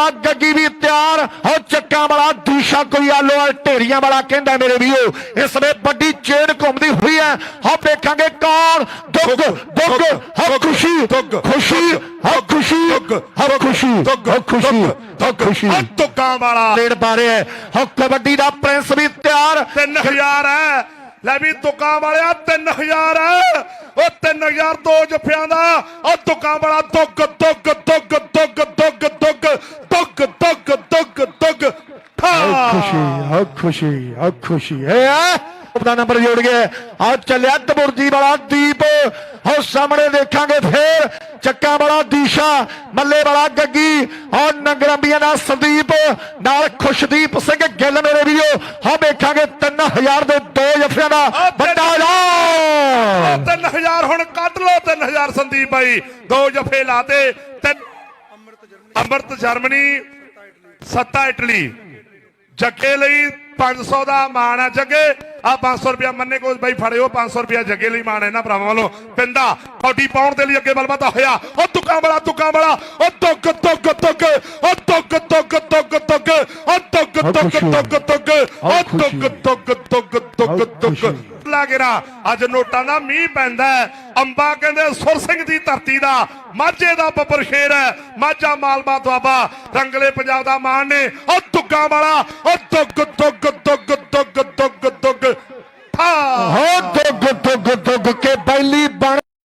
ਆ ਗੱਗੀ ਵੀ ਤਿਆਰ ਹੋ ਚੱਕਾਂ ਵਾਲਾ ਦੂਸ਼ਾ ਕੋਈ ਆਲੋ ਵਾਲ ਢੇਰੀਆਂ ਵਾਲਾ ਕਹਿੰਦਾ ਮੇਰੇ ਵੀਓ ਇਸ ਵੇ ਵੱਡੀ ਚੇਨ ਘੁੰਮਦੀ ਹੋਈ ਹੈ। ਹੋ ਵੇਖਾਂਗੇ ਕੌਣ? ਦੁੱਗ ਦੁੱਗ ਹੋ ਖੁਸ਼ੀ ਖੁਸ਼ੀ ਹੋ ਖੁਸ਼ੀ ਹੋ ਖੁਸ਼ੀ ਹੋ ਖੁਸ਼ੀ ਹੋ ਖੁਸ਼ੀ। ਤੁਕਾਂ ਵਾਲਾ। ਲੇੜ ਪਾ ਰਿਹਾ ਹੋ ਕਬੱਡੀ ਦਾ ਪ੍ਰਿੰਸ ਵੀ ਤਿਆਰ। 3000 ਹੈ। ਲੈ ਵੀ ਤੁਕਾਂ ਵਾਲਿਆ 3000 ਹੈ। ਉਹ 3000 ਦੋ ਜਫਿਆਂ ਦਾ। ਉਹ ਤੁਕਾਂ ਵਾਲਾ ਦੁੱਗ ਦੁੱਗ ਦੁੱਗ ਦੁੱਗ ਦੁੱਗ ਦੁੱਗ ਦੁੱਗ ਦੁੱਗ ਦੁੱਗ ਹੋ ਖੁਸ਼ੀ ਹੋ ਖੁਸ਼ੀ ਹੋ ਖੁਸ਼ੀ। ਹੈ। ਉਹਦਾ ਨੰਬਰ ਜੋੜ ਗਿਆ। ਆ ਚੱਲਿਆ ਦਬੁਰਜੀ ਵਾਲਾ ਦੀਪ। ਹੋ ਸਾਹਮਣੇ ਦੇਖਾਂਗੇ ਫੇਰ। ਚੱਕਾ ਵਾਲਾ ਦੀਸ਼ਾ ਮੱਲੇ ਵਾਲਾ ਗੱਗੀ। ਔਰ ਨੰਗਰੰਬੀਆਂ ਦਾ ਸੰਦੀਪ ਨਾਲ ਖੁਸ਼ਦੀਪ ਸਿੰਘ ਗਿੱਲ ਮੇਰੇ ਵੀਰੋ। ਹਾਂ ਵੇਖਾਂਗੇ 3000 ਦੇ ਦੋ ਜਫਿਆਂ ਦਾ ਵੱਡਾ ਐਲਾਨ। 3000 ਹੁਣ ਕੱਢ ਲਓ 3000 ਸੰਦੀਪ ਭਾਈ ਦੋ ਜਫੇ ਲਾਤੇ ਅੰਮ੍ਰਿਤ ਜਰਮਨੀ ਸੱਤਾ ਇਟਲੀ। ਜੱਗੇ ਲਈ 500 ਦਾ ਮਾਣ ਹੈ ਜੱਗੇ। ਆ 500 ਰੁਪਿਆ ਮੰਨੇ ਕੋਲ ਬਾਈ ਫੜਿਓ 500 ਰੁਪਿਆ ਜੱਗੇ ਲਈ ਮਾਣ ਹੈ ਇਹਨਾਂ ਭਰਾਵਾਂ ਵੱਲੋਂ। ਪਿੰਦਾ ਕੌਡੀ ਪਾਉਣ ਦੇ ਲਈ ਅੱਗੇ ਬਲਬਤਾ ਹੋਇਆ। ਉਹ ਤੁਕਾਂ ਵਾਲਾ ਤੁਕਾਂ ਵਾਲਾ। ਉਹ ਤੁੱਕ ਤੁੱਕ ਤੁੱਕ ਉਹ ਤੁੱਕ ਤੁੱਕ ਤੁੱਕ ਤੁੱਕ ਉਹ ਤੁੱਕ ਤੁੱਕ ਤੁੱਕ ਤੁੱਕ ਉਹ ਤੁੱਕ ਤੁੱਕ ਤੁੱਕ ਤੁੱਕ ਤੁੱਕ ਲਾਗੇਰਾ ਅੱਜ ਨੋਟਾਂ ਦਾ ਮੀਂਹ ਪੈਂਦਾ ਅੰਬਾ ਕਹਿੰਦੇ ਸੁਰ ਸਿੰਘ ਦੀ ਧਰਤੀ ਦਾ, ਮਾਝੇ ਦਾ ਬੱਬਰ ਸ਼ੇਰ ਹੈ। ਮਾਝਾ ਮਾਲਵਾ ਦੁਆਬਾ, ਰੰਗਲੇ ਪੰਜਾਬ ਦਾ ਮਾਣ ਨੇ। ਉਹ ਤੁੱਗਾ ਵਾਲਾ, ਉਹ ਦੁੱਗ ਦੁੱਗ ਦੁੱਗ ਦੁੱਗ ਦੁੱਗ ਦੁੱਗ। ਠਾ। ਹੋ